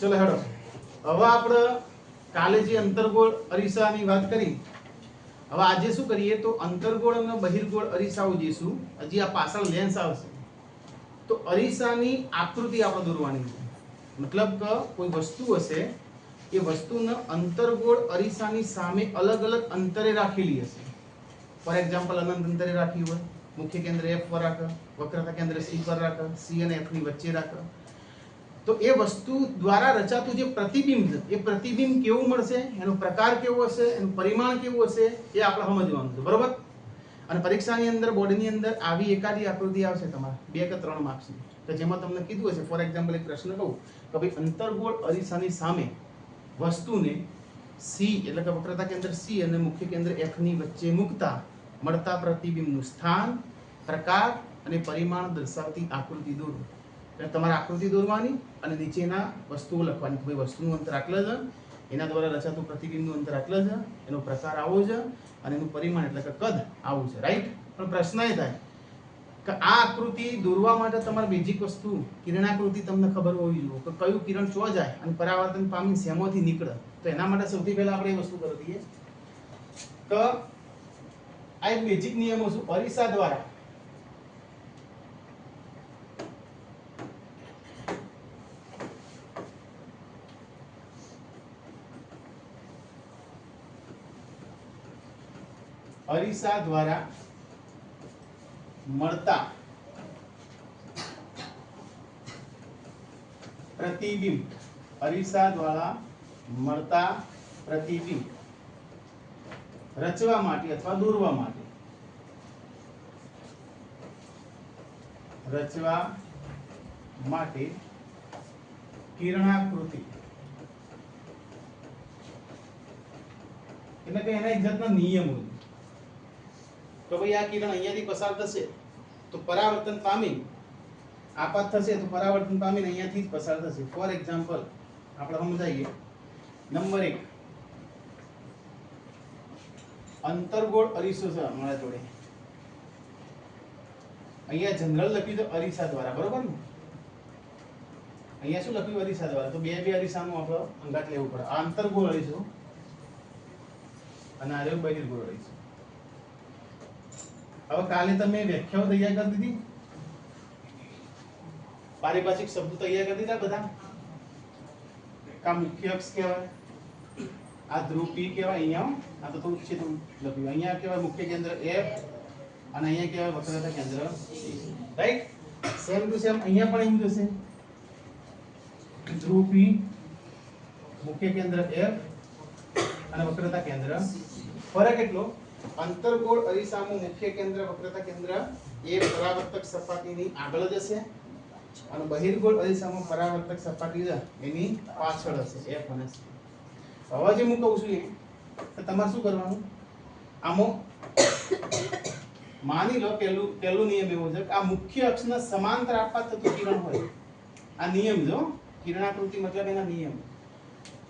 ચલો હેડો. હવે આપણે કાલે જે અંતર્ગોળ અરીસાની વાત કરી, હવે આજે શું કરીએ તો અંતર્ગોળ અને બહિર્ગોળ અરીસાઓ જઈશું હજી આ પાછળ લેન્સ આવશે. તો અરીસાની આકૃતિ આપણે દોરવાની છે. મતલબ કે કોઈ વસ્તુ હશે, એ વસ્તુને અંતર્ગોળ અરીસાની સામે અલગ અલગ અંતરે રાખેલી હશે. ફોર એક્ઝામ્પલ અનંત અંતરે રાખી હોય, મુખ્ય કેન્દ્ર એફ પર રાખે, વક્રતા કેન્દ્ર સી પર રાખે સી અને એફની વચ્ચે રાખે. તો એ વસ્તુ દ્વારા રચાતું જે પ્રતિબિંબ છે એ પ્રતિબિંબ કેવું મળશે? એનો પ્રકાર કેવો હશે? એનું પરિમાણ કેવું હશે? એ આપણે સમજવાનું છે. બરોબર? અને પરીક્ષાની અંદર, બોર્ડની અંદર આવી એકાદી આકૃતિ આવશે તમારે. બે કે ત્રણ માર્ક્સની. કે જેમાં તમને કીધું હશે, ફોર એક્ઝામ્પલ એક પ્રશ્ન કહું, કે ભાઈ અંતર્ગોળ અરીસાની સામે વસ્તુને સી એટલે કે વક્રતા કેન્દ્ર સી અને મુખ્ય કેન્દ્ર એફની વચ્ચે મૂકતા મળતા પ્રતિબિંબનું સ્થાન, પ્રકાર અને પરિમાણ દર્શાવતી આકૃતિ દોરો. એટલે તમારે આકૃતિ દોરવાની અને નીચેના વસ્તુઓ લખવાની. ભાઈ વસ્તુનું અંતર આટલું છે એના દ્વારા રચાતું પ્રતિબિંબનું અંતર આટલું છે એનો પ્રકાર આવો છે અને એનું પરિમાણ એટલે કે કદ આવું છે. રાઈટ પણ પ્રશ્ન એ થાય કે આ આકૃતિ દોરવા માટે તમારે બેઝિક વસ્તુ, કિરણાકૃતિ તમને ખબર હોવી જોઈએ કે કયું કિરણ ચો જાય અને પરાવર્તન પામી શેમાંથી નીકળે. તો એના માટે સૌથી પહેલા આપણે એ વસ્તુ કરી દઈએ કે આ એક બેઝિક નિયમો શું અરીસા દ્વારા અરીસા દ્વારા મળતા પ્રતિબિંબ, અરીસા દ્વારા મળતા પ્રતિબિંબ રચવા માટે અથવા દોરવા માટે રચવા માટે કિરણાકૃતિ એટલે કે એના ઇજ્જતના નિયમ. તો ભાઈ આ કિરણ અહીંયાથી પસાર થશે. તો પરાવર્તન પામી. આપાત થશે તો પરાવર્તન પામીને અહીંયાથી જ પસાર થશે. ફોર એક્ઝામ્પલ આપણે સમજાવીએ. નંબર એક. અંતર્ગોળ અરીસો છે અમારા જોડે. અહીંયા જનરલ લખ્યું તો અરીસા દ્વારા, બરોબર ને? અહીંયા શું લખ્યું અરીસા દ્વારા? તો બે બે અરીસાનું આપણે અંગાત લેવું પડે. આ અંતર્ગોળ અરીસો અને આ રહ્યું બહિર્ગોળ અરીસો. હવે કાલે તમે વ્યાખ્યાઓ તૈયાર કરી દીધી. પારિભાષિક શબ્દો તૈયાર કરી દીધા બધા. કા મુખ્ય અક્ષ કહેવાય. આ ધ્રુવ પી કહેવાય અહીંયા આ તો થોડું છે લખ્યું. અહીંયા કહેવાય મુખ્ય કેન્દ્ર એફ અને અહીંયા કહેવાય વક્રતા કેન્દ્ર રાઈટ સેમ ટુ સેમ અહીંયા પણ એવું જશે. ધ્રુવ પી, મુખ્ય કેન્દ્ર એફ અને વક્રતા કેન્દ્ર ફરક એટલો અંતર્ગોળ અરીસામાં મુખ્ય કેન્દ્ર વક્રતા કેન્દ્ર એ પરાવર્તક સપાટીની આગળ જ હશે અને બહિર્ગોળ અરીસામાં પરાવર્તક સપાટી છે એની પાછળ હશે. એ અને હવે જે હું કહું છું એ કે તમારે શું કરવાનું? આમાં માની લો પહેલું પહેલું નિયમ એવો છે કે આ મુખ્ય અક્ષને સમાંતર આપવા થતું કિરણ હોય. આ નિયમ જો કિરણાકૃતિ મતલબ એના નિયમ.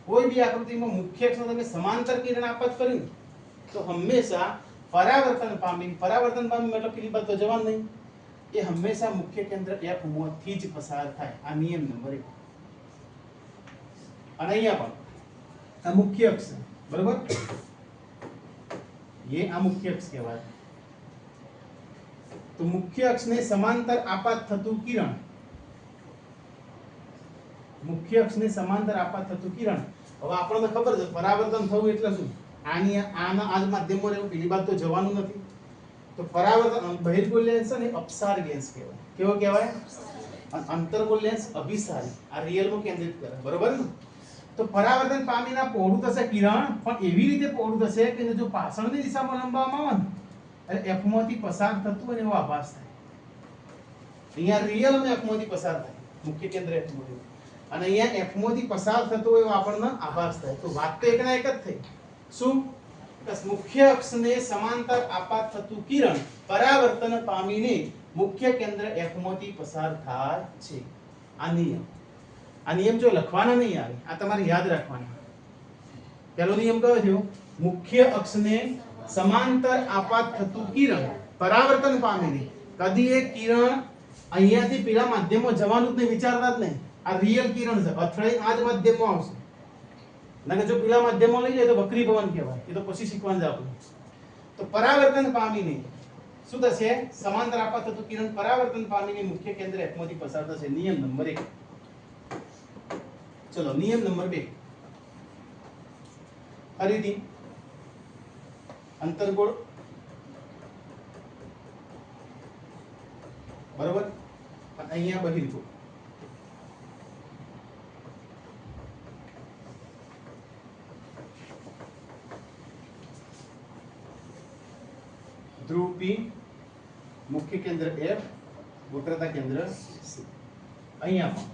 કોઈ બી આકૃતિમાં મુખ્ય અક્ષને તમે સમાંતર કિરણ આપાત કર્યું તો હંમેશા પરાવર્તન પામી પરાવર્તન પામી મતલબ પેલી બાજુ તો જવાનું નહીં. એ હંમેશા મુખ્ય કેન્દ્ર એફથી જ પસાર થાય. આ નિયમ નંબર એક. અને અહીંયા પણ આ મુખ્ય અક્ષ. બરોબર? એ આ મુખ્ય અક્ષ કહેવાય. તો મુખ્ય અક્ષને સમાંતર આપાત થતું કિરણ. મુખ્ય અક્ષને સમાંતર આપાત થતું કિરણ. હવે આપણને ખબર છે, પરાવર્તન થવું એટલે શું? આની આના આ માધ્યમો રહેવું પેલી બાદ તો જવાનું નથી. તો પરાવર્તન બહિર્ગુલ લેન્સ છે ને અપસાર લેન્સ કહેવાય. કેવો કહેવાય? અંતર્ગુલ લેન્સ અભિસારી. આ રિયલમાં કેન્દ્રિત કરે. બરોબર ને? તો પરાવર્તન પામીના પહોળું થશે કિરણ. પણ એવી રીતે પહોળું થશે કે જો પાછળની દિશામાં લંબાવવામાં આવે ને, એટલે એફમાંથી પસાર થતું હોય ને એવો આભાસ થાય. અહીંયા રિયલ અને એફમાંથી પસાર થાય. મુખ્ય કેન્દ્ર એફમાંથી અને અહીંયા એફમાંથી પસાર થતો એવો આપણને આભાસ થાય. તો વાત તો એકના એક જ થઈ. શું? મુખ્ય અક્ષને સમાંતર આપાત થતું કિરણ પરાવર્તન પામીને મુખ્ય કેન્દ્ર F પસાર થાય છે. આ નિયમ. આ નિયમ જો લખવાના નહીં આવે, આ તમારે યાદ રાખવાના. પહેલો નિયમ કયો થયો? મુખ્ય અક્ષને સમાંતર આપાત થતું કિરણ પરાવર્તન પામીને. કદી એ કિરણ અહીંયાથી પેલા માધ્યમમાં જવાનું જ નહીં, વિચારતા જ નહીં. આ રિયલ કિરણ છે. અથડાઈ આ જ માધ્યમમાં આવશે. નકર જો પેલા માધ્યમમાં લઈ જાય તો વક્રી ભવન કહેવાય. એ તો પછી શીખવાનું આપણે. તો પરાવર્તન પામીને શું થશે? સમાંતર આપાત થતું કિરણ પરાવર્તન પામીને મુખ્ય કેન્દ્ર F પસાર થશે. નિયમ નંબર એક. ચલો, નિયમ નંબર બે. ફરીથી અંતર્ગોળ. બરોબર? અહીંયા બહિર્ગોળ. ધ્રુવ પી મુખ્ય કેન્દ્ર એફ વક્રતા કેન્દ્ર સી અહીંયા પણ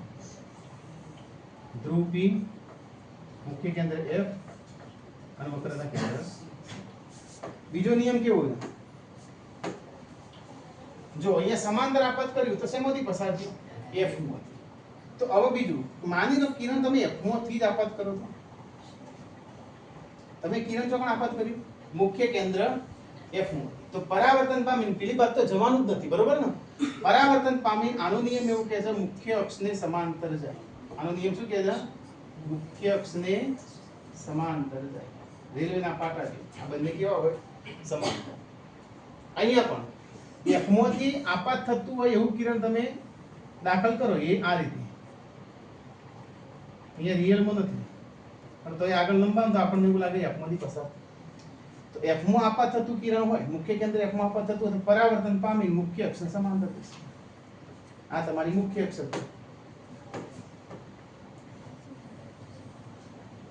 ધ્રુવ પી મુખ્ય કેન્દ્ર એફ અને વક્રતા કેન્દ્ર બીજો નિયમ કેવો છે? જો અહીંયા સમાંતર આપાત કર્યું તો શેમાંથી પસાર થયું? એફમાંથી. તો હવે બીજું, માની લો કિરણ તમે એફમાંથી જ આપાત કરો છો. તમે કિરણ ચોકણ આપાત કર્યું? મુખ્ય કેન્દ્ર એફનું તો પરાવર્તન પામી પેલી બાદ તો જવાનું જ નથી, બરોબર ને? પરાવર્તન પામી આનો નિયમ એવું કહે છે, મુખ્ય અક્ષને સમાંતર જાય. આનો નિયમ શું કહે છે? મુખ્ય અક્ષને સમાંતર જાય. રેલવેના પાટા છે, આ બંને કેવા હોય? સમાંતર. અહીંયા પણ એફમોથી આપાત થતું હોય એવું કિરણ તમે દાખલ કરો, એ આ રીતે. અહીંયા રિયલમાં નથી. પણ તો એ આગળ લંબાવ તો આપણને એવું લાગે એફમાંથી માંથી પસાર. તો આપવા થતું કિરણ હોય, મુખ્ય કેન્દ્ર એફમાં આપવા થતું હોય પરાવર્તન પામી મુખ્ય અક્ષર સમાંતર થશે આ તમારી મુખ્ય અક્ષર છે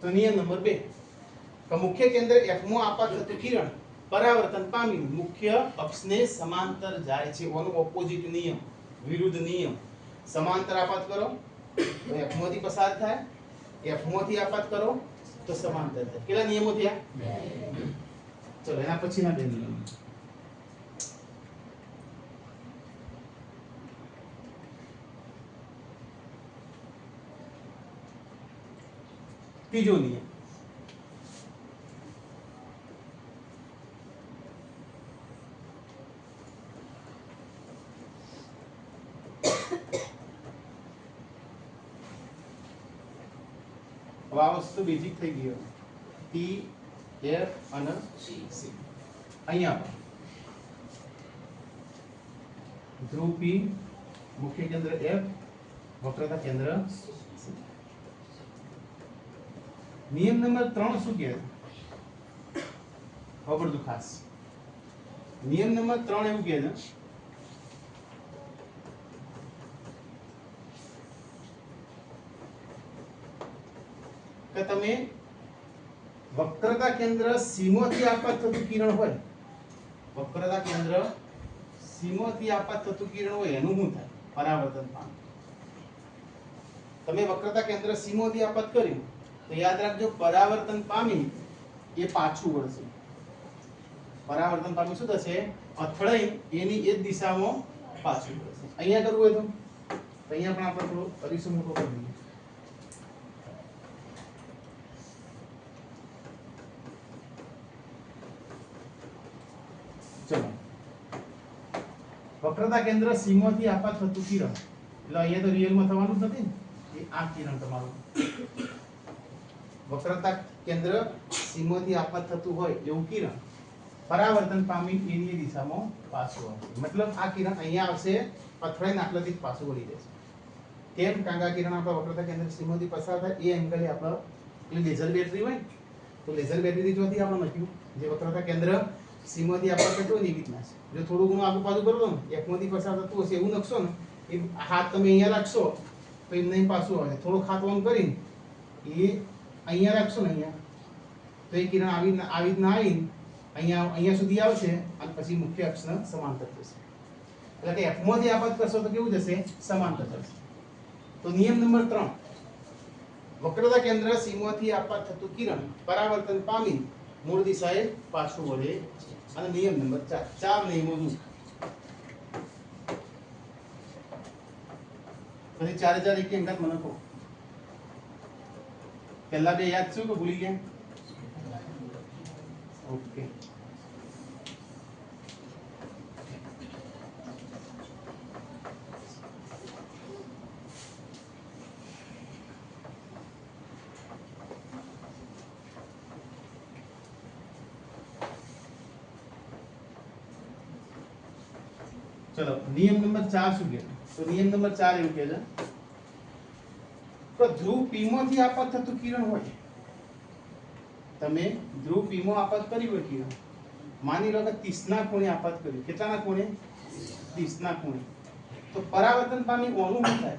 તો નિયમ નંબર 2 કે મુખ્ય કેન્દ્ર એફમાં માં આપાત થતું કિરણ, પરાવર્તન પામી મુખ્ય અક્ષને સમાંતર જાય છે. ઓનો ઓપોઝિટ નિયમ, વિરુદ્ધ નિયમ. સમાંતર આપાત કરો, તો F માંથી પસાર થાય. એફમાંથી માંથી આપાત કરો, તો સમાંતર થાય. કેટલા નિયમો થયા? ચલો એના પછીના બે નિયમ ત્રીજો નિયમ આ વસ્તુ બેઝિક થઈ ગયો હવે. એફ અને સી અહીંયા પણ. ધ્રુવ પી મુખ્ય કેન્દ્ર એફ વક્રતા કેન્દ્ર. નિયમ નંબર ત્રણ શું કહે ખબર ખબરદું ખાસ. નિયમ નંબર ત્રણ એવું કહે છે. કે તમે વક્રતા કેન્દ્ર સીમોથી આપાત થતું કિરણ હોય, વક્રતા કેન્દ્ર સીમોથી આપાત થતું કિરણ હોય એનું શું થાય? પરાવર્તન પામે. તમે વક્રતા કેન્દ્ર સીમોથી આપાત કર્યું, તો યાદ રાખજો પરાવર્તન પામી એ પાછું વળશે. પરાવર્તન પામી શું થશે? અથડાઈ એની એ જ દિશામાં પાછું વળશે. અહીંયા કરવું હોય તો? અહીંયા પણ આપણે થોડું કરીશું મોટો કરી દઈએ ચલો વક્રતા કેન્દ્ર સીમોથી આપાત થતું કિરણ. એટલે અહીંયા તો રિયલમાં થવાનું નથી ને. એ આ કિરણ તમારું. વક્રતા કેન્દ્ર સીમોથી આપાત થતું હોય એવું કિરણ. પરાવર્તન પામી એની દિશામાં પાછું મતલબ આ કિરણ અહીંયા આવશે અથડાઈને આટલાથી પાછું વળી જશે. કેમ? કારણ કિરણ આપણા વક્રતા કેન્દ્ર સીમોથી પસાર થાય, એ એંગલે આપણે લેઝર બેટરી હોય તો લેઝર બેટરીથી ચોથી આપણે લખ્યું. જે વક્રતા કેન્દ્ર સીમાથી હોય ને એવી રીતના છે જો થોડું ઘણું આગુ પાછું કરો ને એકમાંથી પસાર થતું હશે એવું નખશો ને, એ હાથ તમે અહીંયા રાખશો, તો એમ નહીં પાછું આવે. થોડું ઓન કરીને, એ અહીંયા રાખશો ને અહીંયા. તો એ કિરણ આવી આવી રીતના આવીને અહીંયા અહીંયા સુધી આવશે અને પછી મુખ્ય અક્ષને સમાંતર થશે. એટલે કે એફમાંથી આપાત કરશો તો કેવું જશે? સમાંતર થશે. તો નિયમ નંબર ત્રણ. વક્રતા કેન્દ્ર સીમાથી આપાત થતું કિરણ પરાવર્તન પામી મૂળ દિશાએ પાછું વળે છે. અને નિયમ નંબર ચાર ચાર નિયમો જુઓ પછી ચારે ચાર એકી અંગાત મને કહો પહેલા બે યાદ છું કે ભૂલી ગયા ઓકે ચલો નિયમ નંબર 4 શું કહે? તો નિયમ નંબર 4 એવું કહે છે. તો ધ્રુવ P માંથી આપાત થતું કિરણ હોય. તમે ધ્રુવ P માં આપાત કરી હોય કિરણ. માની લો કે 30 ના ખૂણે આપત કર્યું. કેટલાના ખૂણે? 30 ના ખૂણે. તો પરાવર્તન પામી ઓનું થાય?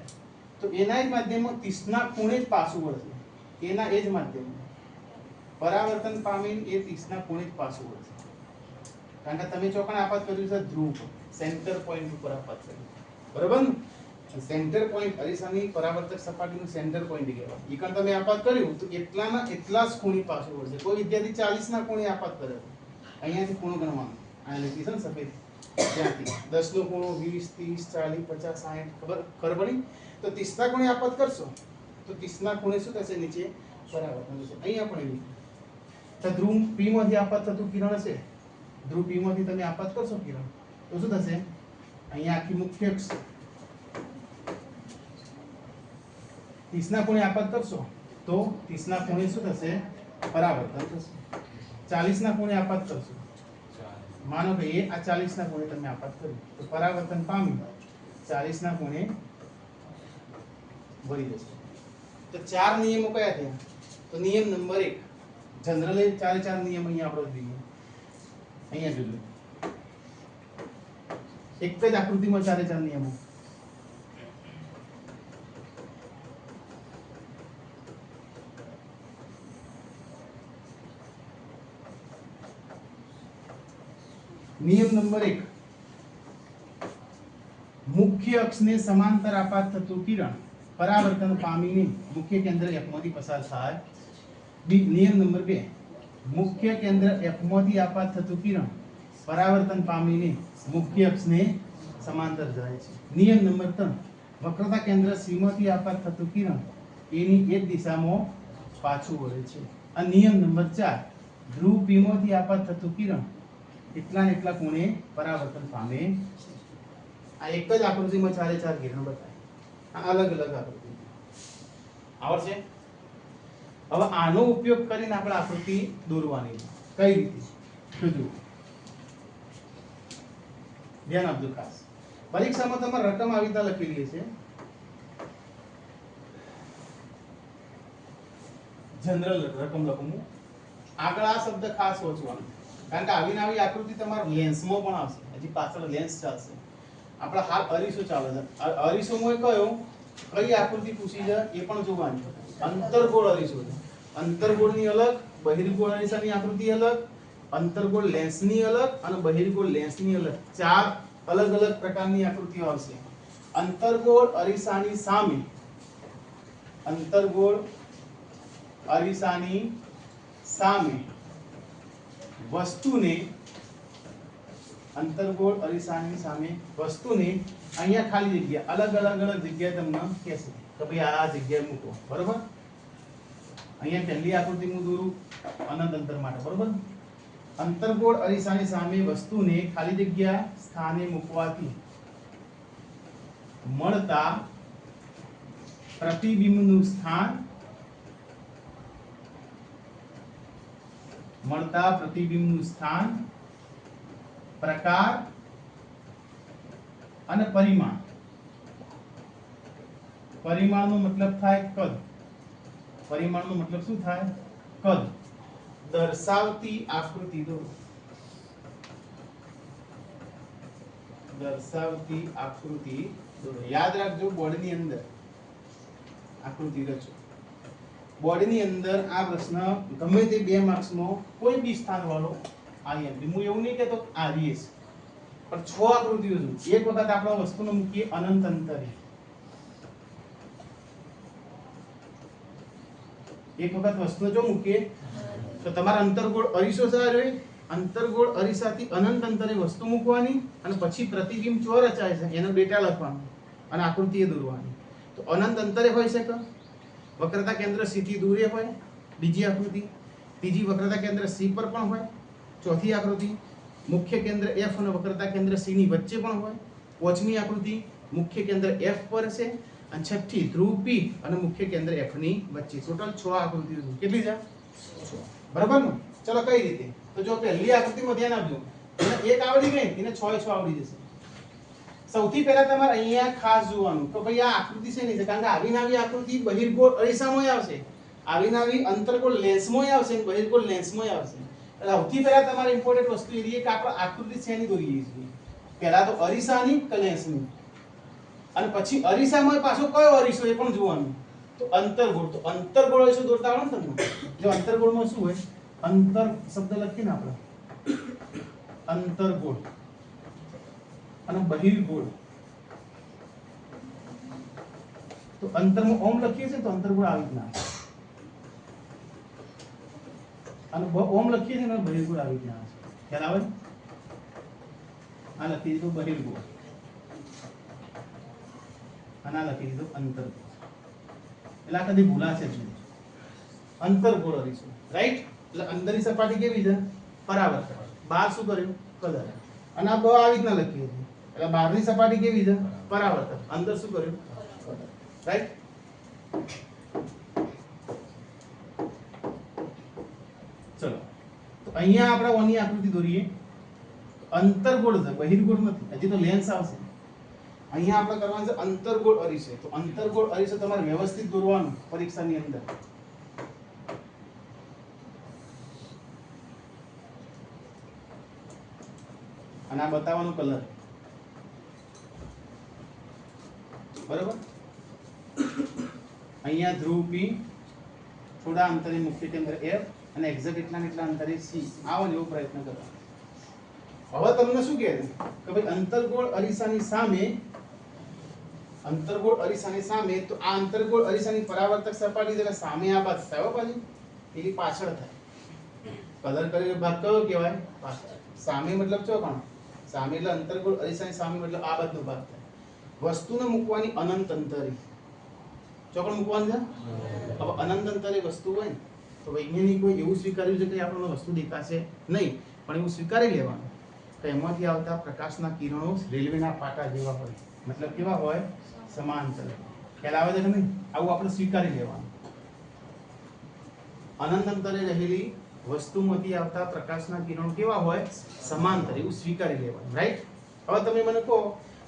તો એના જ માધ્યમમાં 30 ના ખૂણે જ પાછું વળશે. એના એ જ માધ્યમમાં. પરાવર્તન પામીને એ 30 ના ખૂણે જ પાછું વળશે. કારણ કે તમે ચોકણ આપત કર્યું છે ધ્રુવ પર. સેન્ટર પોઈન્ટ ઉપર આપવા બરાબર? ને સેન્ટર પોઈન્ટ અરીસાની પરાવર્તક સપાટીનું સેન્ટર પોઈન્ટ કહેવાય. ઈ કણ તમે આપાત કર્યું, તો એટલાના એટલા જ ખૂણી પાછું વળશે. કોઈ વિદ્યાર્થી 40 ના ખૂણે આપાત કરે. અહીંયાથી ખૂણો ગણવાનો. આ લખી છે ને સફેદ ત્યાંથી 10 નો ખૂણો 20 30 40 50 60 ખબર? ખબર પડી? તો 30 ના ખૂણે આપાત કરશો. તો 30 ના ખૂણે શું થશે? નીચે પરાવર્તન થશે. અહીંયા પણ એવું. તો ધ્રુવ પીમાંથી માંથી આપાત થતું કિરણ હશે? ધ્રુવ પીમાંથી માંથી તમે આપાત કરશો કિરણ? તો શું થશે અહીંયા આખી મુખ્ય અક્ષ 30 ના ખૂણે આપાત કરશો તો 30 ના ખૂણે શું થશે પરાવર્તન થશે 40 ના ખૂણે આપાત કરશો માનો કે એ આ 40 ના ખૂણે તમે આપાત કર્યું તો પરાવર્તન પામી 40 ના ખૂણે વળી જશે તો ચાર નિયમો કયા થયા તો નિયમ નંબર એક જનરલી ચારે ચાર નિયમ અહીંયા આપણે જોઈએ અહીંયા જોજો એક જ આકૃતિમાં ચારે ચાર નિયમો. નિયમ નંબર એક. મુખ્ય અક્ષને સમાંતર આપાત થતું કિરણ પરાવર્તન પામીને મુખ્ય કેન્દ્ર એફમાંથી પસાર થાય. નિયમ નંબર બે. મુખ્ય કેન્દ્ર એફમાંથી આપાત થતું કિરણ પરાવર્તન પામીને મુખ્ય અક્ષને સમાંતર જાય છે. નિયમ નંબર ત્રણ, વક્રતા કેન્દ્ર C માંથી આપાત થતું કિરણ એની એક દિશામાં પાછું વળે છે. આ નિયમ નંબર ચાર, ધ્રુવ P માંથી આપાત થતું કિરણ એટલા એટલા કોણે પરાવર્તન પામે છે. આ એક જ આકૃતિમાં ચારે ચાર કિરણ બતાય આ અલગ અલગ આકૃતિ. આવડશે? હવે આનો ઉપયોગ કરીને આપણે આકૃતિ દોરવાની કઈ રીતે? તો જુઓ. ધ્યાન આપજો ખાસ. પરીક્ષામાં તમારે રકમ આવી રીતના લખેલી છે જનરલ રકમ લખું હું. આગળ આ શબ્દ ખાસ વાંચવાનો. કારણ કે આવીને આવી આકૃતિ તમારા લેન્સમાં પણ આવશે. હજી પાછળ લેન્સ ચાલશે. આપણા હાલ અરીસો ચાલે છે. અરીસોમાં કયો? કઈ આકૃતિ પૂછી છે? એ પણ જોવાની અંતરગોળ અરીસો છે. અંતરગોળની અલગ બહિર્ગોળ અરીસાની આકૃતિ અલગ અંતરગોળ લેન્સની અલગ અને બહિર્ગોળ લેન્સની અલગ. ચાર અલગ અલગ પ્રકારની આકૃતિઓ આવશે. અંતરગોળ અરીસાની સામે. અંતરગોળ અરીસાની સામે. વસ્તુને અંતરગોળ અરીસાની સામે વસ્તુને અહીંયા ખાલી જગ્યા, અલગ અલગ અલગ જગ્યાએ તમને કહેશે કે ભાઈ આ જગ્યાએ મૂકો. બરોબર? અહીંયા પહેલી આકૃતિ હું દોરું, અનંત અંતર માટે. બરોબર? અંતરગોળ અરીસાની સામે વસ્તુને ખાલી જગ્યા સ્થાને મૂકવાથી મળતા પ્રતિબિંબનું સ્થાન મળતા પ્રતિબિંબનું સ્થાન, પ્રકાર અને પરિમાણ. પરિમાણનો મતલબ થાય કદ. પરિમાણનો મતલબ શું થાય? કદ. દર્શાવતી આકૃતિ દોરો દર્શાવતી આકૃતિ દોરો યાદ રાખજો બોર્ડની અંદર. આકૃતિ રચો. બોર્ડની અંદર આ પ્રશ્ન ગમે તે બે માર્ક્સનો કોઈ બી સ્થાન વાળો આવી એમ હું એવું નહીં કહેતો, આ રીએસ પણ છ આકૃતિઓ છે. એક વખત આપણે વસ્તુને મૂકીએ અનંત અંતરે. એક વખત વસ્તુ જો મૂકીએ તો તમારા અંતરગોળ અરીસો સારો અંતરગોળ અરીસાથી અનંત અંતરે વસ્તુ મૂકવાની અને પછી પ્રતિબિંબ ચો રચાય છે, એનો ડેટા લખવાનો અને આકૃતિ એ દોરવાની. તો અનંત અંતરે હોઈ શકે. વક્રતા કેન્દ્ર સીથી દૂરે હોય, બીજી આકૃતિ. ત્રીજી વક્રતા કેન્દ્ર સી પર પણ હોય, ચોથી આકૃતિ. મુખ્ય કેન્દ્ર એફ અને વક્રતા કેન્દ્ર સીની વચ્ચે પણ હોય. પાંચમી આકૃતિ મુખ્ય કેન્દ્ર એફ પર છે અને છઠ્ઠી ધ્રુવ પી અને મુખ્ય કેન્દ્ર એફની વચ્ચે. ટોટલ છ આકૃતિઓ કેટલી છે. બરાબર ને? ચલો, કઈ રીતે? તો જો પહેલી આકૃતિમાં ધ્યાન આપજો. એને એક આવડી ગઈ એને છ એ છ આવડી જશે. સૌથી પહેલા તમારે અહીંયા ખાસ જોવાનું. કે ભાઈ આ આકૃતિ છે નહીં કારણ કે આવી આવી આકૃતિ બહિર્ગોળ અરીસામાં આવશે. આવી આવી અંતર્ગોળ લેન્સમાં આવશે અને બહિર્ગોળ લેન્સમાં આવશે. સૌથી પહેલા તમારે ઇમ્પોર્ટન્ટ વસ્તુ એ કે આપણે આકૃતિ શેની દોરીએ છીએ પહેલા તો અરીસાની કે લેન્સની? અને પછી અરીસામાં પાછો કયો અરીસો એ પણ જોવાનું. તો અંતર્ગોળ તો અંતર્ગોળ શું? દોરતા આવડે તમને? જો અંતર્ગોળમાં શું હોય? અંતર શબ્દ લખીએ ને આપણે. અંતર્ગોળ. અને બહિર્ગોળ. તો અંતરમાં ઓમ લખીએ છીએ તો અંતર્ગોળ આવી જ ના અને ઓમ લખીએ છીએ ને બહિર્ગોળ આવી જ ના આવે. ખ્યાલ આવે આ લખી દીધું બહિર્ગોળ. અને આ લખી દીધું અંતર્ગોળ. એટલે કદી ભૂલાશે જ નહીં. અંતર્ગોળ અરીસો રાઈટ એટલે અંદરની સપાટી કેવી છે? પરાવર્તન બહાર શું કર્યું? કલર અને આ બ આવી રીતના લખી હતી. એટલે બહારની સપાટી કેવી છે? પરાવર્તન અંદર શું કર્યું? રાઈટ ચલો. તો અહીંયા આપણે ઓની આકૃતિ દોરીએ. અંતર્ગોળ છે, બહિર્ગોળ નથી. હજી તો લેન્સ આવશે. અહીંયા આપણે કરવાનું છે અંતરગોળ અરીસો. તો અંતરગોળ અરીસો તમારે વ્યવસ્થિત દોરવાનું પરીક્ષાની અંદર. અને આ બતાવવાનું કલર. બરોબર? અહીંયા ધ્રુવ પી થોડા અંતરે મુખ્ય કેન્દ્ર એફ અને એક્ઝેક્ટ એટલા એટલા અંતરે સી આવો એવો પ્રયત્ન કરવાનો હવે તમને શું કહે કે ભાઈ અંતરગોળ અરીસાની સામે અંતર્ગોળ અરીસાની સામે તો આ અંતર્ગોળ અરીસાની પરાવર્તક સપાટી એટલે સામે આ બાજુ થાય બાજુ એની પાછળ થાય. કલર કરેલો ભાગ કયો કહેવાય? પાછળ. સામે મતલબ ચો પણ સામે એટલે અંતર્ગોળ અરીસાની સામે મતલબ આ બાજુનો ભાગ થાય. વસ્તુને મૂકવાની અનંત અંતરી. ચોકડ મૂકવાનું છે? હવે અનંત અંતરે વસ્તુ હોય ને તો વૈજ્ઞાનિકો એવું સ્વીકાર્યું છે કે આપણને વસ્તુ દેખાશે નહીં પણ એવું સ્વીકારી લેવાનું. કે એમાંથી આવતા પ્રકાશના કિરણો રેલવેના પાટા જેવા હોય. મતલબ કેવા હોય? સમાંતર ખ્યાલ આવે છે નહીં? આવું આપણે સ્વીકારી લેવાનું. અનંત અંતરે રહેલી વસ્તુમાંથી આવતા પ્રકાશના કિરણો કેવા હોય? સમાંતર એવું સ્વીકારી લેવાનું રાઈટ હવે તમે મને કહો,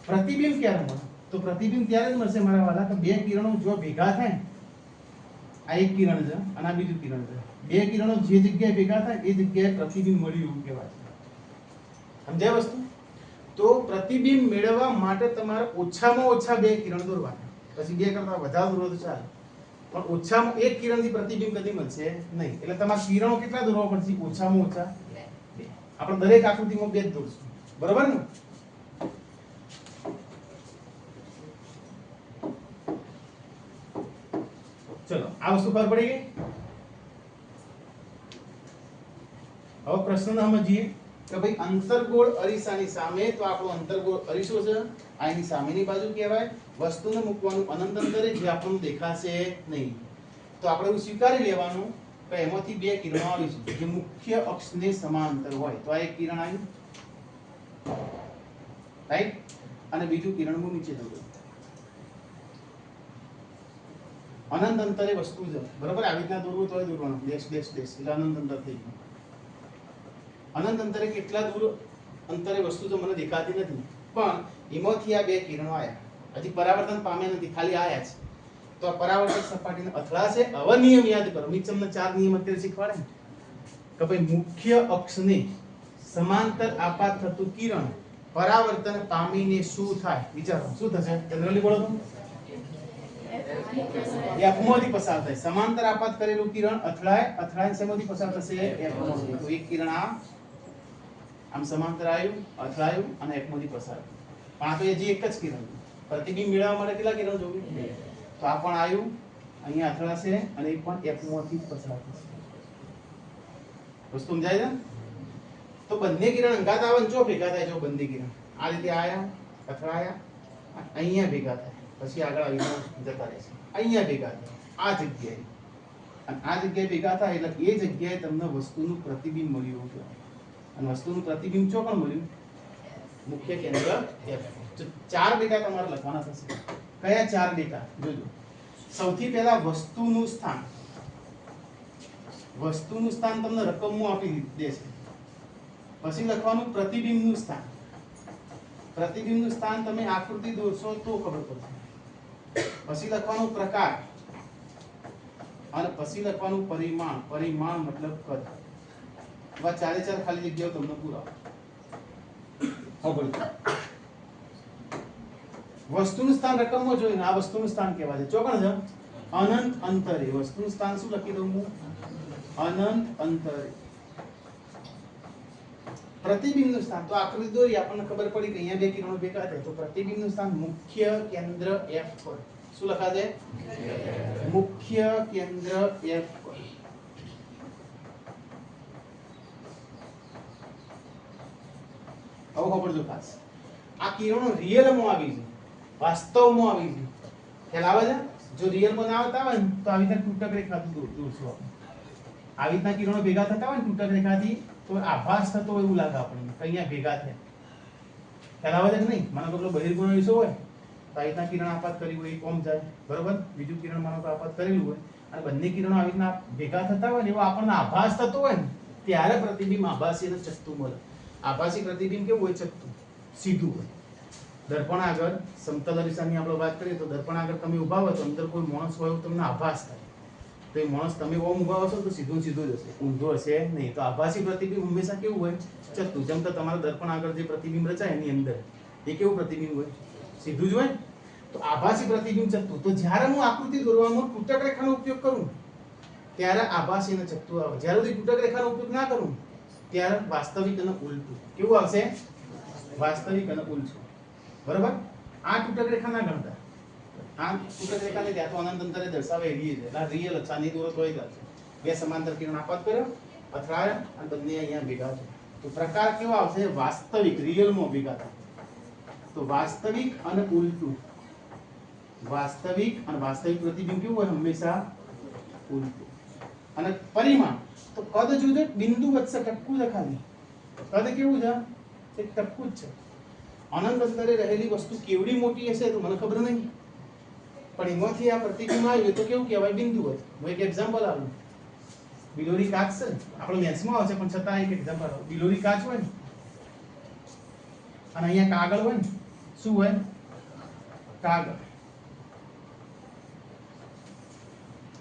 પ્રતિબિંબ ક્યારે મળે? તો પ્રતિબિંબ ત્યારે જ મળશે મારા વાલા કે બે કિરણો જો ભેગા થાય, આ એક કિરણ છે અને આ બીજું કિરણ છે. બે કિરણો જે જગ્યાએ ભેગા થાય, એ જગ્યાએ પ્રતિબિંબ મળ્યું એવું કહેવાય. સમજાય વસ્તુ? તો પ્રતિબિંબ મેળવવા માટે તમારે ઓછામાં ઓછા બે કિરણ દોરવાના. પછી બે કરતા વધારે દોરો તો ચાલે. પણ ઓછામાં એક કિરણથી પ્રતિબિંબ કદી મળશે નહીં. એટલે તમારે કિરણો કેટલા દોરવા પડશે? ઓછામાં ઓછા આપણે દરેક આકૃતિમાં બે જ દોરશું. બરોબર ને? ચલો, આ વસ્તુ ખબર પડી ગઈ? હવે પ્રશ્ન સમજીએ કે ભાઈ અંતર્ગોળ અરીસાની સામે તો આપણો અંતર્ગોળ અરીસો છે આ એની સામેની બાજુ કહેવાય. વસ્તુને મૂકવાનું અનંત અંતરે જે આપણને દેખાશે નહીં. તો આપણે એવું સ્વીકારી લેવાનું કે એમાંથી બે કિરણો આવી છે. જે મુખ્ય અક્ષને સમાંતર હોય. તો આ એક કિરણ આવ્યું. રાઈટ અને બીજું કિરણ હું નીચે દોર્યું અનંત અંતરે વસ્તુ છે. બરાબર? આવી રીતના દોરવું તો દોરવાનું. દેશ દેશ દેશ એટલે અનંત અંતર થઈ ગયું. અનંત અંતરે કેટલા દૂર અંતરે વસ્તુ તો મને દેખાતી નથી. પણ એમાંથી આ બે કિરણો આવ્યા હજી પરાવર્તન પામ્યા નથી, ખાલી આયા છે. તો આ પરાવર્તન સપાટીને અથડાશે? હવે નિયમ યાદ કરો. નીચમના ચાર નિયમ અત્યારે શીખવાડે કે ભાઈ મુખ્ય અક્ષને સમાંતર આપાત થતું કિરણ પરાવર્તન પામીને શું થાય? વિચારો. શું થશે? જનરલી બોલો તો. એફમાંથી પસાર થાય. સમાંતર આપાત કરેલું કિરણ અથડાય અથડાય શેમાંથી પસાર થશે? એફમાંથી તો એક કિરણ આ આમ સમાંતર આવ્યું અથડાયું અને એકમાંથી પસાર પણ આ તો હજી એક જ કિરણ. પ્રતિબિંબ મેળવવા માટે કેટલા કિરણ જોવી તો આ પણ આવ્યું, અહીંયા અથડાશે અને એ પણ એકમાંથી પસાર થશે વસ્તુ સમજાય છે? તો બંને કિરણ અંગાત આવે જો ભેગા થાય, જો બંને કિરણ. આ રીતે આયા, અથડાયા, અહીંયા ભેગા થાય. પછી આગળ આવીને જતા રહેશે. અહીંયા ભેગા થાય. આ જગ્યાએ. અને આ જગ્યાએ ભેગા થાય એટલે એ જગ્યાએ તમને વસ્તુનું પ્રતિબિંબ મળ્યું કહેવાય અને વસ્તુનું પ્રતિબિંબ ચો પણ મળ્યું? મુખ્ય કેન્દ્ર એફ ચાર ડેટા તમારે લખવાના થશે. કયા ચાર ડેટા? જોજો. સૌથી પહેલા વસ્તુનું સ્થાન. વસ્તુનું સ્થાન તમને રકમમાં આપી દેશે. પછી લખવાનું પ્રતિબિંબનું સ્થાન. પ્રતિબિંબનું સ્થાન તમે આકૃતિ દોરશો તો ખબર પડશે. પછી લખવાનું પ્રકાર. અને પછી લખવાનું પરિમાણ. પરિમાણ મતલબ કદ. આવા ચારે ચાર ખાલી જગ્યાઓ તમને પૂરા વસ્તુનું સ્થાન રકમમાં જોઈને આ વસ્તુનું સ્થાન કહેવાય છે. ચોકણ છે? અનંત અંતરે. વસ્તુનું સ્થાન શું લખી દઉં હું? અનંત અંતરે. પ્રતિબિંબનું સ્થાન. તો આકૃતિ દોરી આપણને ખબર પડી કે અહીંયા બે કિરણો ભેગા થાય. તો પ્રતિબિંબનું સ્થાન મુખ્ય કેન્દ્ર એફ પર. શું લખાશે? મુખ્ય કેન્દ્ર F પર ખબર જો ખાસ. આ કિરણો રિયલમાં આવી છે. વાસ્તવમાં આવી છે. ખ્યાલ આવે છે? જો રિયલમાં ના આવતા હોય તો આવી રીતે તૂટક રેખાથી દૂર દૂર છો. આવી રીતના કિરણો ભેગા થતા હોય ને તૂટક રેખાથી, તો આભાસ થતો હોય એવું લાગે આપણને અહીંયા ભેગા થયા. ખ્યાલ આવે છે કે નહીં? માનો પેલો બહિર્ગુણ વિષય હોય, તો આવી રીતના કિરણ આપાત કરી હોય, એ કોમ જાય. બરોબર? બીજું કિરણ માનો તો આપાત કરેલું હોય, અને બંને કિરણો આવી રીતના ભેગા થતા હોય ને એવો આપણને આભાસ થતો હોય ને, ત્યારે પ્રતિબિંબ આભાસી અને ચત્તું મળે. આભાસી પ્રતિબિંબ કેવું હોય ચત્તું સીધું હોય. દર્પણ આગળ સમતલ અરીસાની આપણે વાત કરીએ તો દર્પણ આગળ તમે ઊભા હોય તો અંદર કોઈ માણસ હોય તમને આભાસ થાય. તો એ માણસ તમે ઓમ ઊભા હશો તો સીધું સીધું જ હશે. ઊંધો હશે નહીં તો આભાસી પ્રતિબિંબ હંમેશા કેવું હોય? ચત્તું જેમ કે તમારા દર્પણ આગળ જે પ્રતિબિંબ રચાય એની અંદર, એ કેવું પ્રતિબિંબ હોય? સીધું જ હોય? તો આભાસી પ્રતિબિંબ ચત્તું તો જ્યારે હું આકૃતિ દોરવામાં તૂટક રેખાનો ઉપયોગ કરું, ત્યારે આભાસી અને ચત્તું આવે. જ્યારે સુધી તૂટક રેખાનો ઉપયોગ ના કરું ત્યારે વાસ્તવિક અને ઉલટું કેવું આવશે? વાસ્તવિક અને ઉલટું બરોબર? આ તૂટક રેખા ના ગણતા. આ તૂટક રેખાને ત્યાં તો અનંત અંતરે દર્શાવે એવી છે એટલે રિયલ અચ્છાની દોરો હોય જશે બે સમાંતર કિરણ આપાત કર્યો, અથડાયા અને બંને અહીંયા ભેગા છે તો પ્રકાર કેવો આવશે? વાસ્તવિક રિયલમાં ભેગા થાય. તો વાસ્તવિક અને ઉલટું. વાસ્તવિક અને વાસ્તવિક પ્રતિબિંબ કેવું હોય? હંમેશા ઉલટું. અને પરિમાણ. તો કદ જોજો બિંદુ વચ્ચે ટપકું છે ખાલી કદ કેવું છે? એક ટપકું જ છે. અનંત અંતરે રહેલી વસ્તુ કેવડી મોટી હશે તો મને ખબર નહીં. પણ એમાંથી આ પ્રતિબિંબ આવ્યું તો કેવું કહેવાય? બિંદુ હોય હું એક એક્ઝામ્પલ આપું. બિલોરી કાચ છે. આપણો મેથ્સમાં આવશે પણ છતાં એક એક્ઝામ્પલ આપું. બિલોરી કાચ હોય ને, અને અહીંયા કાગળ હોય ને, શું હોય? કાગળ.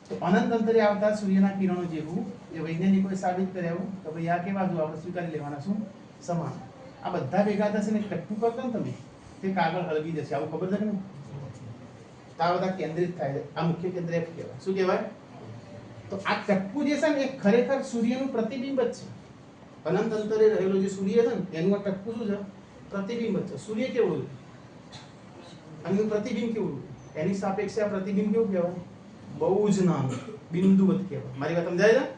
તો અનંત અંતરે આવતા સૂર્યના કિરણો જેવું એ વૈજ્ઞાનિકોએ સાબિત કર્યા તો ભાઈ આ કેવા જો આપણે સ્વીકારી લેવાના શું? સમાન. આ બધા ભેગા થશે ને ટટ્ટું કરતો ને તમે, તે કાગળ હળગી જશે. આવું ખબર છે કે નહીં આ બધા કેન્દ્રિત થાય છે. આ મુખ્ય કેન્દ્ર એફ કહેવાય. શું કહેવાય? તો આ ટપ્પુ જે છે ને, એ ખરેખર સૂર્યનું પ્રતિબિંબ જ છે. અનંત અંતરે રહેલો જે સૂર્ય છે ને, એનું આ ટપકું શું છે? પ્રતિબિંબ જ છે. સૂર્ય કેવું છે એનું પ્રતિબિંબ કેવું છે એની સાપેક્ષે આ પ્રતિબિંબ કેવું કહેવાય? બહુ જ નાનું, બિંદુવત કહેવાય. મારી વાત સમજાય છે?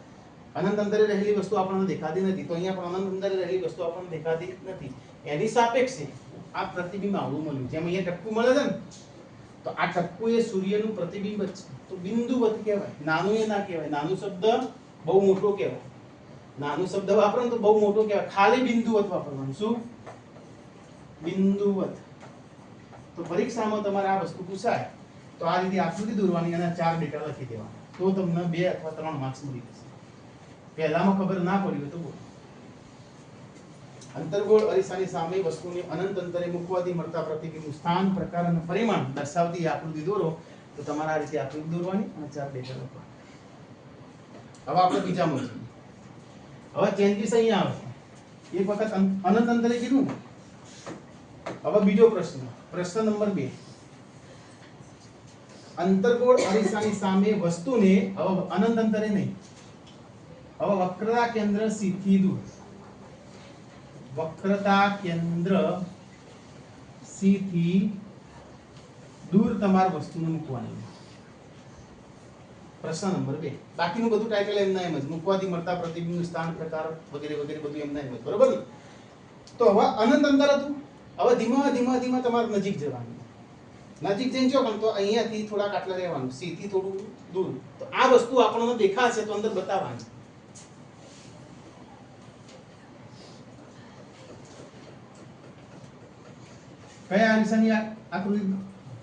અનંત અંતરે રહેલી વસ્તુ આપણને દેખાતી નથી, તો અહીંયા પણ અનંત અંતરે રહેલી વસ્તુ આપણને દેખાતી નથી. એની સાપેક્ષે આ પ્રતિબિંબ આવડું મળ્યું. જેમ અહીંયા ટપકું મળે છે ને, તો આ ટપકું એ સૂર્યનું પ્રતિબિંબ જ છે. તો બિંદુવત કહેવાય. નાનું એ ના કહેવાય. નાનું શબ્દ બહુ મોટો કહેવાય. નાનું શબ્દ વાપરો તો બહુ મોટો કહેવાય. ખાલી બિંદુવત વાપરવાનું. શું? બિંદુવત તો પરીક્ષામાં તમારે આ વસ્તુ પૂછાય. તો આ રીતે આકૃતિ દોરવાની અને ચાર ડેટા લખી દેવાના. તો તમને બે અથવા ત્રણ માર્ક્સ મળી જશે. પહેલામાં ખબર ના પડી તો બોલો. અંતર્ગોળ અરીસાની સામે વસ્તુને અનંત અંતરે મૂકવાથી મળતા પ્રતિબિંબનું સ્થાન, પ્રકાર અને પરિમાણ દર્શાવતી આકૃતિ દોરો, તો તમારે આ રીતે આકૃતિ દોરવાની અને ચાર ડેટા લખવાના હવે આપણે બીજા મળશે હવે ચેન્જીસ અહીંયા આવે એક વખત અનંત અંતરે કીધું હવે બીજો પ્રશ્ન પ્રશ્ન નંબર બે. અંતર્ગોળ અરીસાની સામે વસ્તુને, હવે અનંત અંતરે નહીં. હવે વક્રતા કેન્દ્ર સી દૂર. વક્રતા કેન્દ્ર સી થી દૂર તમારે વસ્તુને મૂકવાની પ્રશ્ન નંબર બે. બાકીનું બધું ટાઇટલ એમના એમ જ. મૂકવાથી મળતા પ્રતિબિંબ, સ્થાન, પ્રકાર વગેરે વગેરે બધું એમના એમ જ. બરોબર ને? તો હવે અનંત અંતર હતું. હવે ધીમા ધીમા ધીમા તમારે નજીક જવાનું. નજીક જઈને જો પણ તો અહીંયાથી થોડાક આટલા રહેવાનું. સીથી થોડું દૂર. તો આ વસ્તુ આપણને દેખાશે તો અંદર બતાવવાની. કયા અરીસાની આકૃતિ?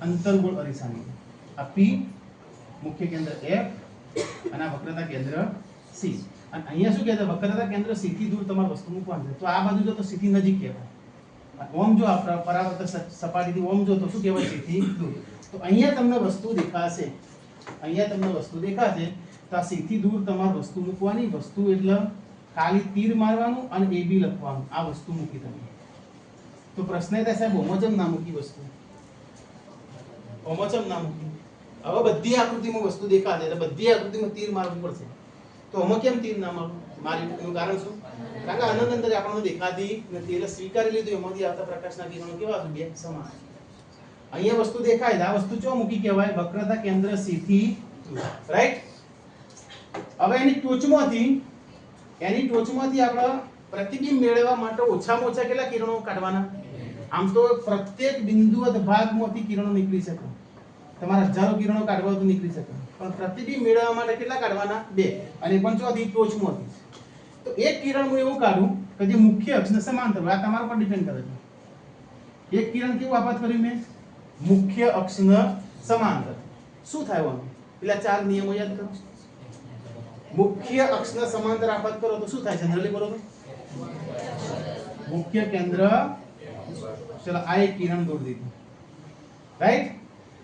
અંતર્ગોળ અરીસાની આ પી મુખ્ય કેન્દ્ર એફ અને આ વક્રતા કેન્દ્ર સી અને અહીંયા શું કહેતા વક્રતા કેન્દ્ર C થી દૂર તમારે વસ્તુ મૂકવાની છે. તો આ બાજુ જો તો થી નજીક કહેવાય. ઓમ જો આપણા પરાવર્ત સપાટીથી ઓમ જો તો શું કહેવાય? છે દૂર. તો અહીંયા તમને વસ્તુ દેખાશે. અહીંયા તમને વસ્તુ દેખાશે. તો આ સીથી દૂર તમારે વસ્તુ મૂકવાની. વસ્તુ એટલે ખાલી તીર મારવાનું અને એ બી લખવાનું. આ વસ્તુ મૂકી તમે. તો પ્રશ્ન થાય સાહેબ હોમોચમ નામકી વસ્તુ. હોમોચમ નામકી. હવે બધી આકૃતિમાં વસ્તુ દેખાશે, એટલે બધી આકૃતિમાં તીર મારવું પડશે. તો આમાં કેમ તીર ના મારવું? મારી એનું કારણ શું? કારણ કે આનંદ અંદર આપણને દેખાતી નથી, એટલે સ્વીકારી લીધું, એમાંથી આવતા પ્રકાશના કિરણો કેવા છે બે સમાન. અહીંયા વસ્તુ દેખાય આ વસ્તુ ચો મૂકી કહેવાય? વક્રતા કેન્દ્ર સી થી રાઈટ હવે એની ટોચમાંથી એની ટોચમાંથી આપણે પ્રતિબિંબ મેળવવા માટે ઓછામાં ઓછા કેટલા કિરણો કાઢવાના? આમ તો પ્રત્યેક બિંદુવત ભાગમાંથી કિરણો નીકળી શકે. તમારા હજારો કિરણો કાઢવા તો નીકળી શકે. પણ પ્રતિબિંબ મેળવવા માટે કેટલા કાઢવાના? બે. અને પણ ચોથી ટોચમાંથી. તો એક કિરણ હું એવું કાઢું કે જે મુખ્ય અક્ષને સમાંતર હોય. આ તમારા પર ડિપેન્ડ કરે છે. એક કિરણ કેવું આપાત કર્યું મેં? મુખ્ય અક્ષને સમાંતર. શું થાય આનું પેલા ચાર નિયમો યાદ કરો. મુખ્ય અક્ષને સમાંતર આપાત કરો તો શું થાય જનરલી તો મુખ્ય કેન્દ્ર ચલો, આ એક કિરણ દોરી દીધું. રાઈટ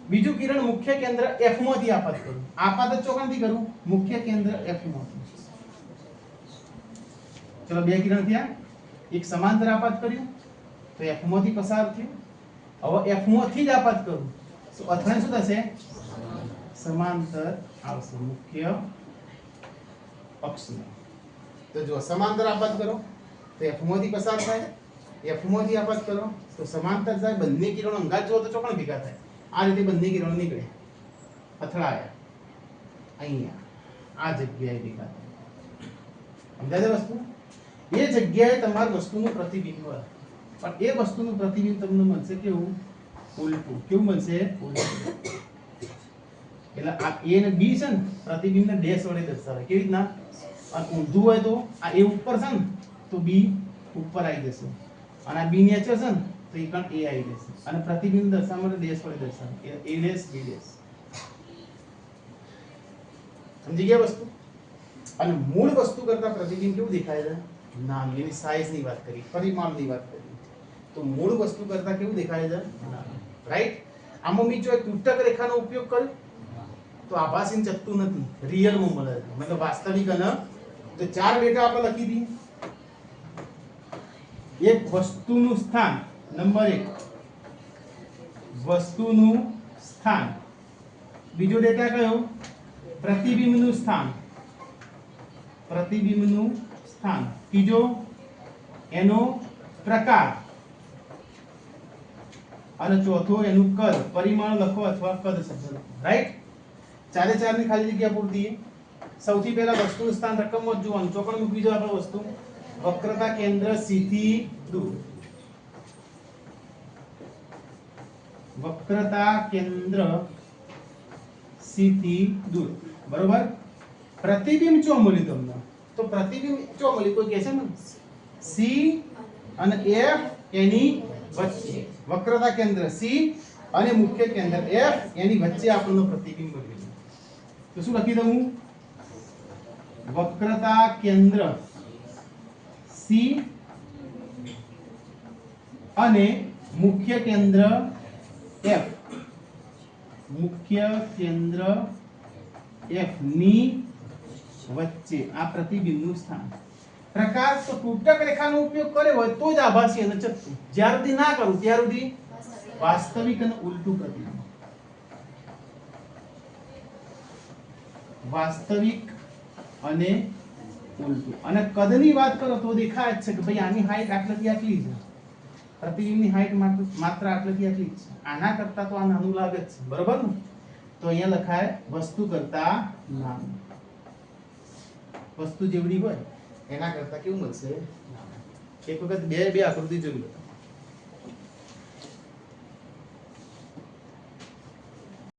બીજું કિરણ મુખ્ય કેન્દ્ર F માંથી આપાત કરું. આપાત જ ચોકણથી કરું. મુખ્ય કેન્દ્ર F માંથી. ચલો, બે કિરણ થયા. એક સમાંતર આપાત કર્યું. તો F માંથી પસાર થયું. હવે F માંથી જ આપાત કરું. તો અથડાણ શું થશે? સમાંતર આવશે. મુખ્ય અક્ષમાં તો જો સમાંતર આપાત કરો. તો F માંથી પસાર થાય. F માંથી આપાત કરો, તો સમાંતર થાય, બંને કિરણો અંગાત જુઓ તો ચોકણ ભેગા થાય. આ રીતે બંને કિરણો નીકળે. અથડાયા. અહીંયા. આ જગ્યાએ ભેગા થાય. સમજાય વસ્તુ? એ જગ્યાએ તમારી વસ્તુનું પ્રતિબિંબ પણ એ વસ્તુનું પ્રતિબિંબ તમને મળશે કેવું? ઉલટું. કેવું મળશે? એટલે આ એ ને બી છે ને, પ્રતિબિંબને ડેશ વડે દર્શાવે. કેવી રીતના? ઊંધું હોય તો આ એ ઉપર છે ને, તો બી ઉપર આવી જશે. અને આ બી નેચર છે ને, તો એ પણ એ આવી જશે અને પ્રતિબિંબ દર્શાવવા માટે દેશ વડે દર્શાવે એ- ડેશ બી ડેશ સમજી ગયા વસ્તુ? અને મૂળ વસ્તુ કરતા પ્રતિબિંબ કેવું દેખાય છે? નાનું એની સાઇઝની વાત કરી, પરિમાણની વાત કરી. તો મૂળ વસ્તુ કરતા કેવું દેખાય છે? રાઈટ આમાં મેં જો તૂટક રેખાનો ઉપયોગ કર્યો, તો આભાસીન ચત્તું નથી. રિયલમાં મળે મતલબ વાસ્તવિક અને તો ચાર ડેટા આપણે લખી દઈએ. એક વસ્તુનું સ્થાન, નંબર એક. વસ્તુનું સ્થાન. બીજો ડેટા કયો? પ્રતિબિંબનું સ્થાન. પ્રતિબિંબનું સ્થાન. ત્રીજો, એનો પ્રકાર. અને ચોથો, એનું કદ. પરિમાણ લખો અથવા કદ શબ્દ લખો રાઈટ ચારે ચારની ખાલી જગ્યા પૂરતી. સૌથી પહેલા વસ્તુનું સ્થાન રકમમાં જ જોવાનું. ચોકડ મૂકવી જો આપણે વસ્તુ. વક્રતા કેન્દ્ર સી થી દૂર વક્રતા કેન્દ્ર સી થી દૂર બરોબર પ્રતિબિંબ ચો મળ્યું તમને તો પ્રતિબિંબ ચો મળ્યું કોઈ કહે છે ને સી અને એફ એની વચ્ચે વક્રતા કેન્દ્ર સી અને મુખ્ય કેન્દ્ર એફ એની વચ્ચે આપણને પ્રતિબિંબ મળ્યું તો શું લખી દઉં વક્રતા કેન્દ્ર C અને મુખ્ય કેન્દ્ર એફ મુખ્ય કેન્દ્ર એફની વચ્ચે આ પ્રતિબિંબનું સ્થાન. પ્રકાશ તૂટક રેખાનો ઉપયોગ કર્યો હોય તો જ આભાસી અને ચત્તુ જ્યાર સુધી ના કરું, ત્યાર સુધી વાસ્તવિક અને ઉલટું પ્રતિબિંબ વાસ્તવિક અને ઉલટું અને કદની વાત કરો તો દેખાય જ છે કે ભાઈ આની હાઈટ આટલાથી આટલી છે. પ્રતિબિંબની હાઈટ માત્ર આટલી આટલાથી આટલી છે. આના કરતા તો આ નાનું લાગે જ છે. બરોબર ને? તો અહીંયા લખાય, વસ્તુ કરતા નાનું. વસ્તુ જેવડી હોય, એના કરતા કેવું મળશે? એક વખત બે બે આકૃતિ જોઈ લો.